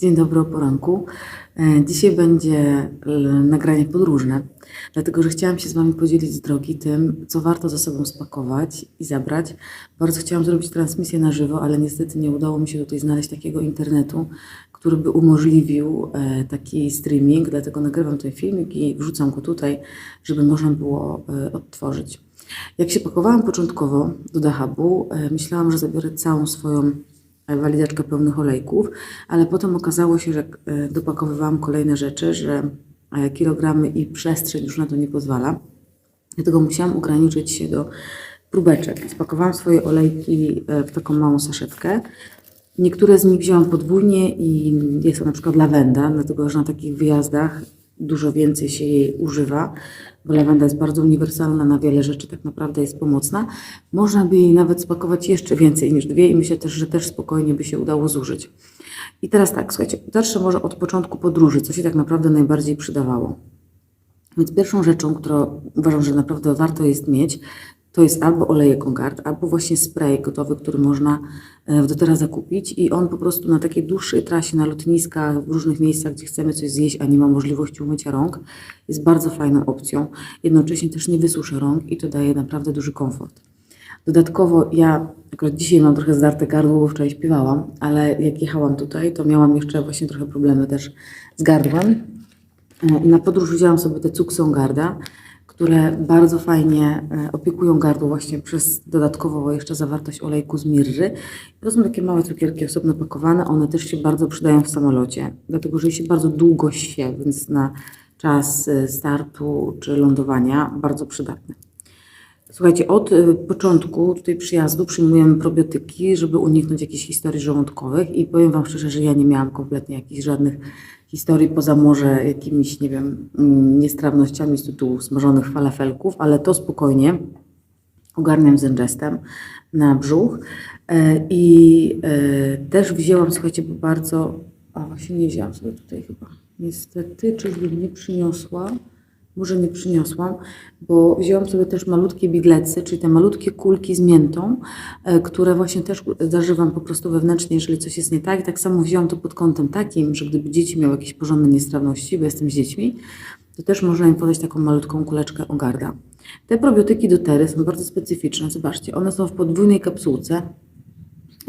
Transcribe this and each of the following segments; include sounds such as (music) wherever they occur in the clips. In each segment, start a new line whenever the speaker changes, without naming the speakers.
Dzień dobry o poranku. E, Dzisiaj będzie l- nagranie podróżne, dlatego że chciałam się z Wami podzielić z drogi tym, co warto ze sobą spakować i zabrać. Bardzo chciałam zrobić transmisję na żywo, ale niestety nie udało mi się tutaj znaleźć takiego internetu, który by umożliwił e, taki streaming, dlatego nagrywam tutaj filmik i wrzucam go tutaj, żeby można było e, odtworzyć. Jak się pakowałam początkowo do Dahabu, e, myślałam, że zabiorę całą swoją e, walizeczkę pełnych olejków, ale potem okazało się, że e, dopakowywałam kolejne rzeczy, że e, kilogramy i przestrzeń już na to nie pozwala. Dlatego musiałam ograniczyć się do próbeczek. Spakowałam swoje olejki w taką małą saszetkę. Niektóre z nich wzięłam podwójnie i jest to na przykład lawenda, dlatego że na takich wyjazdach dużo więcej się jej używa, bo lawenda jest bardzo uniwersalna na wiele rzeczy, tak naprawdę jest pomocna. Można by jej nawet spakować jeszcze więcej niż dwie i myślę też, że też spokojnie by się udało zużyć. I teraz tak, słuchajcie, zacznę może od początku podróży, co się tak naprawdę najbardziej przydawało. Więc pierwszą rzeczą, którą uważam, że naprawdę warto jest mieć, to jest albo olejek Ongard, albo właśnie spray gotowy, który można e, w dotera zakupić i on po prostu na takiej dłuższej trasie, na lotniskach, w różnych miejscach, gdzie chcemy coś zjeść, a nie ma możliwości umycia rąk, jest bardzo fajną opcją. Jednocześnie też nie wysusza rąk i to daje naprawdę duży komfort. Dodatkowo ja akurat dzisiaj mam trochę zdarte gardło, bo wczoraj śpiewałam, ale jak jechałam tutaj, to miałam jeszcze właśnie trochę problemy też z gardłem. E, I na podróż wzięłam sobie te Cuxongarda, które bardzo fajnie e, opiekują gardło właśnie przez dodatkowo jeszcze zawartość olejku z mirry. To są takie małe cukierki osobno pakowane, one też się bardzo przydają w samolocie, dlatego że się bardzo długo się, więc na czas e, startu czy lądowania bardzo przydatne. Słuchajcie, od y, początku tutaj przyjazdu przyjmujemy probiotyki, żeby uniknąć jakichś historii żołądkowych i powiem Wam szczerze, że ja nie miałam kompletnie jakichś żadnych historii poza może jakimiś, nie wiem, mm, niestrawnościami z tytułu smażonych falafelków, ale to spokojnie ogarniam z ingestem na brzuch. E, i e, też wzięłam, słuchajcie, bo bardzo, a właśnie nie wzięłam sobie tutaj chyba, niestety, czyli nie przyniosła, może nie przyniosłam, bo wzięłam sobie też malutkie biglecy, czyli te malutkie kulki z miętą, e, które właśnie też zażywam po prostu wewnętrznie, jeżeli coś jest nie tak. Tak samo wzięłam to pod kątem takim, że gdyby dzieci miały jakieś porządne niestrawności, bo jestem z dziećmi, to też można im podać taką malutką kuleczkę ogarda. Te probiotyki dotery są bardzo specyficzne. Zobaczcie, one są w podwójnej kapsułce.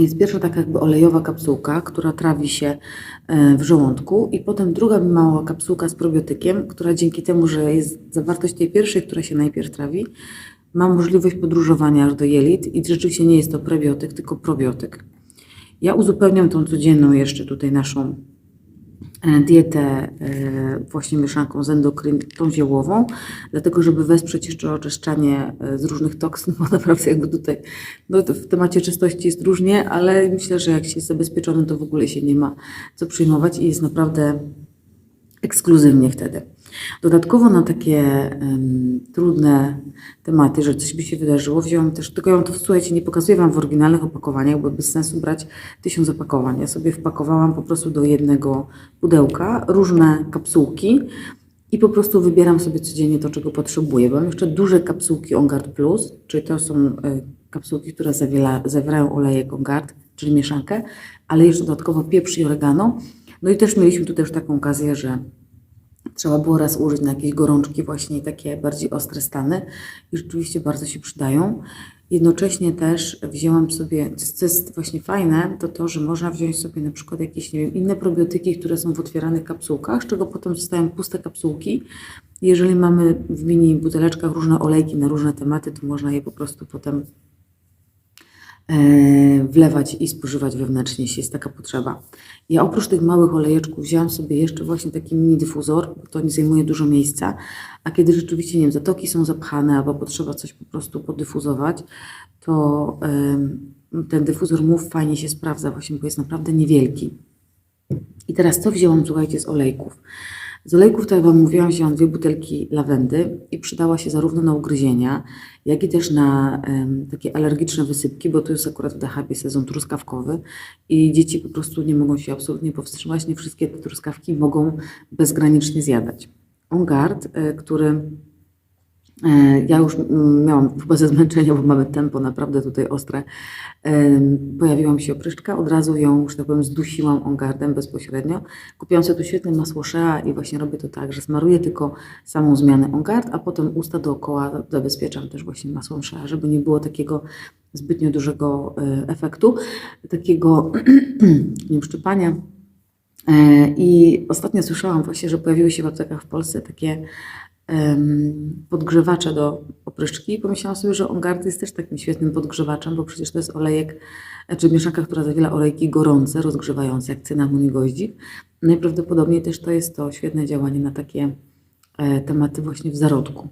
Jest pierwsza taka jakby olejowa kapsułka, która trawi się e, w żołądku i potem druga mała kapsułka z probiotykiem, która dzięki temu, że jest zawartość tej pierwszej, która się najpierw trawi, ma możliwość podróżowania aż do jelit i rzeczywiście nie jest to prebiotyk, tylko probiotyk. Ja uzupełniam tą codzienną jeszcze tutaj naszą dietę e, właśnie mieszanką z endokryn, tą ziołową, dlatego żeby wesprzeć jeszcze oczyszczanie e, z różnych toksyn, (laughs) bo naprawdę jakby tutaj no w temacie czystości jest różnie, ale myślę, że jak się jest zabezpieczony, to w ogóle się nie ma co przyjmować i jest naprawdę ekskluzywnie wtedy. Dodatkowo na takie em, trudne tematy, że coś by się wydarzyło, wziąłam też, tylko ja wam to słuchajcie, nie pokazuję Wam w oryginalnych opakowaniach, bo bez sensu brać tysiąc opakowań. Ja sobie wpakowałam po prostu do jednego pudełka różne kapsułki i po prostu wybieram sobie codziennie to, czego potrzebuję. Bo mam jeszcze duże kapsułki Ongard Plus, czyli to są e, kapsułki, które zawiera, zawierają olejek Ongard, czyli mieszankę, ale jeszcze dodatkowo pieprz i oregano. No i też mieliśmy tu też taką okazję, że Trzeba było raz użyć na jakieś gorączki, właśnie takie bardziej ostre stany i rzeczywiście bardzo się przydają. Jednocześnie też wzięłam sobie, co jest właśnie fajne, to to, że można wziąć sobie na przykład jakieś, nie wiem, inne probiotyki, które są w otwieranych kapsułkach, z czego potem zostają puste kapsułki. Jeżeli mamy w mini buteleczkach różne olejki na różne tematy, to można je po prostu potem wlewać i spożywać wewnętrznie, jeśli jest taka potrzeba. Ja oprócz tych małych olejeczków wzięłam sobie jeszcze właśnie taki mini dyfuzor, bo to nie zajmuje dużo miejsca, a kiedy rzeczywiście, nie wiem, zatoki są zapchane albo potrzeba coś po prostu podyfuzować, to ten dyfuzor mów fajnie się sprawdza właśnie, bo jest naprawdę niewielki. I teraz co wzięłam, słuchajcie, z olejków? Z olejków, tak jak Wam mówiłam, wzięłam dwie butelki lawendy i przydała się zarówno na ugryzienia, jak i też na em, takie alergiczne wysypki, bo to jest akurat w Dahabie sezon truskawkowy i dzieci po prostu nie mogą się absolutnie powstrzymać, nie wszystkie te truskawki mogą bezgranicznie zjadać. On Guard, e, który Ja już mm, miałam chyba ze zmęczenia, bo mamy tempo naprawdę tutaj ostre. Pojawiła mi się opryszczka, od razu ją, że tak powiem, zdusiłam ongardem bezpośrednio. Kupiłam sobie tu świetne masło Shea i właśnie robię to tak, że smaruję tylko samą zmianę ongard, a potem usta dookoła zabezpieczam też właśnie masłem Shea, żeby nie było takiego zbytnio dużego e, efektu, takiego (clears throat) nie. E, I ostatnio słyszałam właśnie, że pojawiły się w aptekach w Polsce takie em, podgrzewacze do opryszczki. Pomyślałam sobie, że Ongard jest też takim świetnym podgrzewaczem, bo przecież to jest olejek, czy mieszanka, która zawiera olejki gorące, rozgrzewające, jak cynamon i goździk. Najprawdopodobniej też to jest to świetne działanie na takie e, tematy właśnie w zarodku.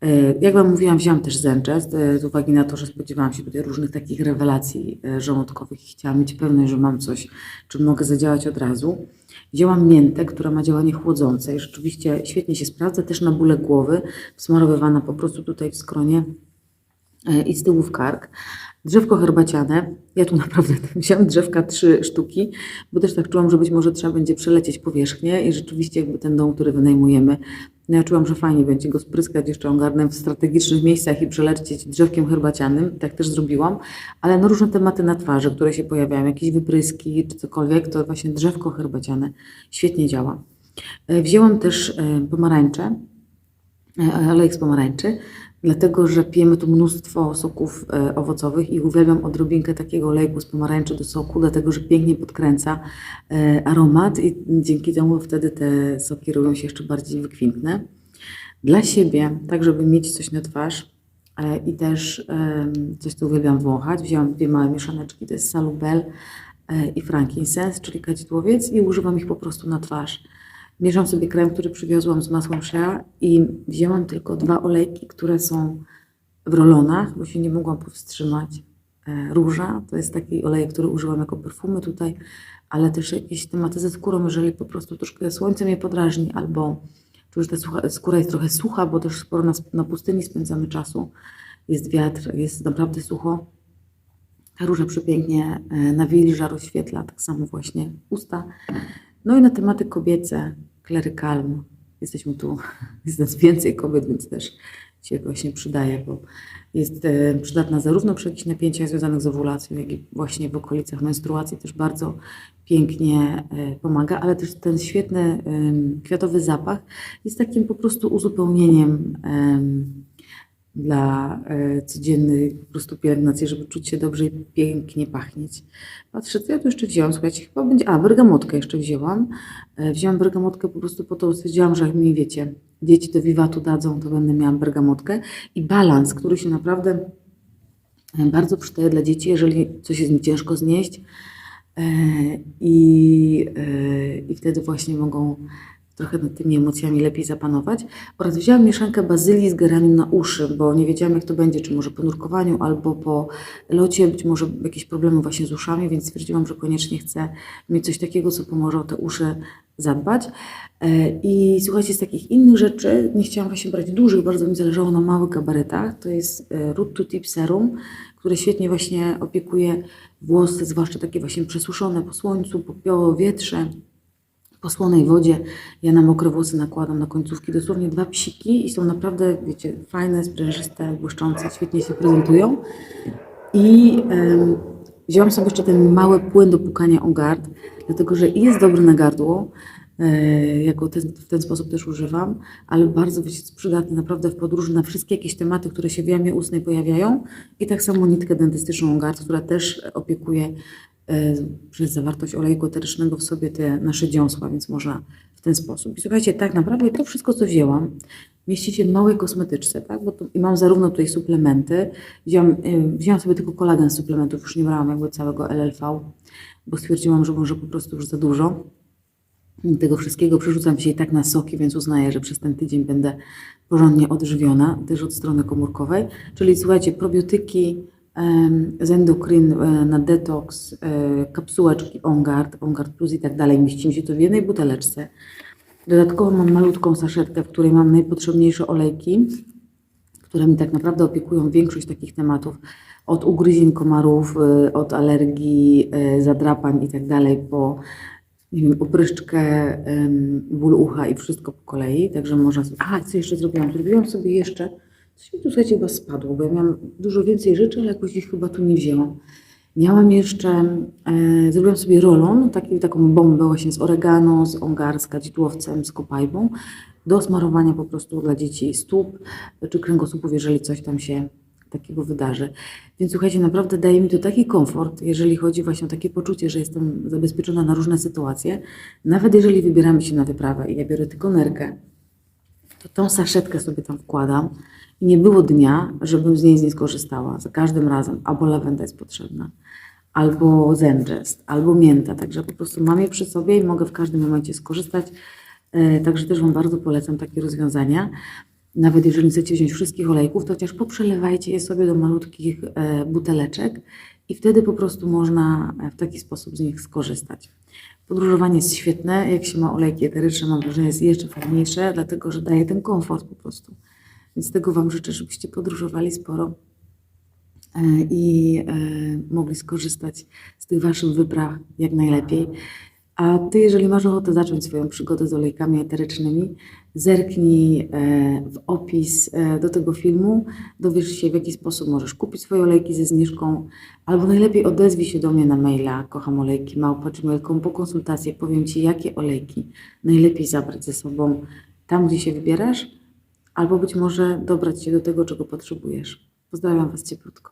E, Jak Wam mówiłam, wzięłam też zęczest, e, z uwagi na to, że spodziewałam się tutaj różnych takich rewelacji e, żołądkowych i chciałam mieć pewność, że mam coś, czym mogę zadziałać od razu. Wzięłam miętę, która ma działanie chłodzące i rzeczywiście świetnie się sprawdza, też na bóle głowy, smarowywana po prostu tutaj w skronie e, i z tyłu w kark. Drzewko herbaciane. Ja tu (laughs) naprawdę wziąłem drzewka trzy sztuki, bo też tak czułam, że być może trzeba będzie przelecieć powierzchnię i rzeczywiście jakby ten dom, który wynajmujemy, no ja czułam, że fajnie będzie go spryskać jeszcze ongarnem w strategicznych miejscach i przelecieć drzewkiem herbacianym. Tak też zrobiłam. Ale no różne tematy na twarzy, które się pojawiają, jakieś wypryski czy cokolwiek, to właśnie drzewko herbaciane świetnie działa. E, Wzięłam też e, pomarańcze, e, olejek z pomarańczy, dlatego że pijemy tu mnóstwo soków e, owocowych i uwielbiam odrobinkę takiego olejku z pomarańczy do soku, dlatego że pięknie podkręca e, aromat i dzięki temu wtedy te soki robią się jeszcze bardziej wykwintne. Dla siebie, tak żeby mieć coś na twarz e, i też coś, co uwielbiam wąchać, wzięłam dwie małe mieszaneczki, to jest Salubel i frankincense, czyli kadzidłowiec i używam ich po prostu na twarz. Mierzam sobie krem, który przywiozłam z masłem Shea i wzięłam tylko dwa olejki, które są w rolonach, bo się nie mogłam powstrzymać. E, Róża to jest taki olejek, który używam jako perfumy tutaj, ale też jakieś tematy ze skórą, jeżeli po prostu troszkę słońce mnie podrażni albo czuję, że ta skóra jest trochę sucha, bo też sporo na, na pustyni spędzamy czasu. Jest wiatr, jest naprawdę sucho. Ta róża przepięknie e, nawilża, rozświetla, tak samo właśnie usta. No i na tematy kobiece, klerykalm. Jesteśmy tu, (laughs) jest nas więcej kobiet, więc też się właśnie przydaje, bo jest e, przydatna zarówno przy jakichś napięciach związanych z owulacją, jak i właśnie w okolicach menstruacji też bardzo pięknie e, pomaga, ale też ten świetny kwiatowy zapach jest takim po prostu uzupełnieniem em, dla e, codziennej po prostu pielęgnacji, żeby czuć się dobrze i pięknie pachnieć. Patrzę, co ja tu jeszcze wzięłam, słuchajcie, chyba będzie, a bergamotkę jeszcze wzięłam. E, Wzięłam bergamotkę po prostu po to, stwierdziłam, że jak mi wiecie, dzieci do wiwatu dadzą, to będę miała bergamotkę i balans, który się naprawdę e, bardzo przydaje dla dzieci, jeżeli coś jest mi ciężko znieść i, i wtedy właśnie mogą trochę nad tymi emocjami lepiej zapanować. Oraz wzięłam mieszankę bazylii z geranium na uszy, bo nie wiedziałam jak to będzie, czy może po nurkowaniu albo po locie, być może jakieś problemy właśnie z uszami, więc stwierdziłam, że koniecznie chcę mieć coś takiego, co pomoże o te uszy zadbać. E, I słuchajcie, z takich innych rzeczy, nie chciałam właśnie brać dużych, bardzo mi zależało na małych gabarytach. To jest e, Root to Tip Serum, które świetnie właśnie opiekuje włosy, zwłaszcza takie właśnie przesuszone po słońcu, po wietrze po słonej wodzie. Ja na mokre włosy nakładam na końcówki dosłownie dwa psiki i są naprawdę, wiecie, fajne, sprężyste, błyszczące, świetnie się prezentują. I em, wzięłam sobie jeszcze ten mały płyn do pukania o gard, dlatego że jest dobry na gardło, e, jako ten, w ten sposób też używam, ale bardzo jest przydatny naprawdę w podróży na wszystkie jakieś tematy, które się w jamie ustnej pojawiają. I tak samo nitkę dentystyczną gard, która też opiekuje przez zawartość olejku eterycznego w sobie te nasze dziąsła, więc można w ten sposób. I słuchajcie, tak naprawdę to wszystko, co wzięłam, mieści się w małej kosmetyczce, tak? Bo tu, I mam zarówno tutaj suplementy, wziąłam, y, wzięłam sobie tylko kolagen z suplementów, już nie brałam jakby całego LLV, bo stwierdziłam, że może po prostu już za dużo tego wszystkiego. Przerzucam i tak na soki, więc uznaję, że przez ten tydzień będę porządnie odżywiona, też od strony komórkowej. Czyli słuchajcie, probiotyki, z endokrin e, na detoks, e, kapsułeczki Ongard, Ongard Plus i tak dalej. Mieści mi się to w jednej buteleczce. Dodatkowo mam malutką saszetkę, w której mam najpotrzebniejsze olejki, które mi tak naprawdę opiekują większość takich tematów. Od ugryzień komarów, y, od alergii, zadrapań i tak dalej, po nie wiem, opryszczkę, ból ucha i wszystko po kolei, także można sobie... Aha, co jeszcze zrobiłam? Zrobiłam sobie jeszcze... Coś mi tu, słuchajcie, chyba spadło, bo ja miałam dużo więcej rzeczy, ale jakoś ich chyba tu nie wzięłam. Miałam jeszcze, e, zrobiłam sobie rolon, taki, taką bombę właśnie z oregano, z ongarska, dzidłowcem, z kopajbą, do smarowania po prostu dla dzieci stóp czy kręgosłupów, jeżeli coś tam się takiego wydarzy. Więc słuchajcie, naprawdę daje mi to taki komfort, jeżeli chodzi właśnie o takie poczucie, że jestem zabezpieczona na różne sytuacje. Nawet jeżeli wybieramy się na wyprawę i ja biorę tylko nerkę, to tą saszetkę sobie tam wkładam nie było dnia, żebym z niej nie skorzystała. Za każdym razem albo lawenda jest potrzebna, albo zędrzest, albo mięta. Także po prostu mam je przy sobie i mogę w każdym momencie skorzystać. E, Także też Wam bardzo polecam takie rozwiązania. Nawet jeżeli chcecie wziąć wszystkich olejków, to chociaż poprzelewajcie je sobie do malutkich e, buteleczek i wtedy po prostu można e, w taki sposób z nich skorzystać. Podróżowanie jest świetne, jak się ma olejki eteryczne, mam wrażenie, jest jeszcze fajniejsze, dlatego że daje ten komfort po prostu. Więc tego Wam życzę, żebyście podróżowali sporo e, i e, mogli skorzystać z tych Waszych wypraw jak najlepiej. A Ty, jeżeli masz ochotę zacząć swoją przygodę z olejkami eterycznymi, zerknij e, w opis do tego filmu, dowiesz się w jaki sposób możesz kupić swoje olejki ze zniżką, albo najlepiej odezwij się do mnie na maila kocham olejki małpa.gmail.com po konsultację powiem Ci, jakie olejki najlepiej zabrać ze sobą tam, gdzie się wybierasz, albo być może dobrać się do tego, czego potrzebujesz. Pozdrawiam Was cieplutko.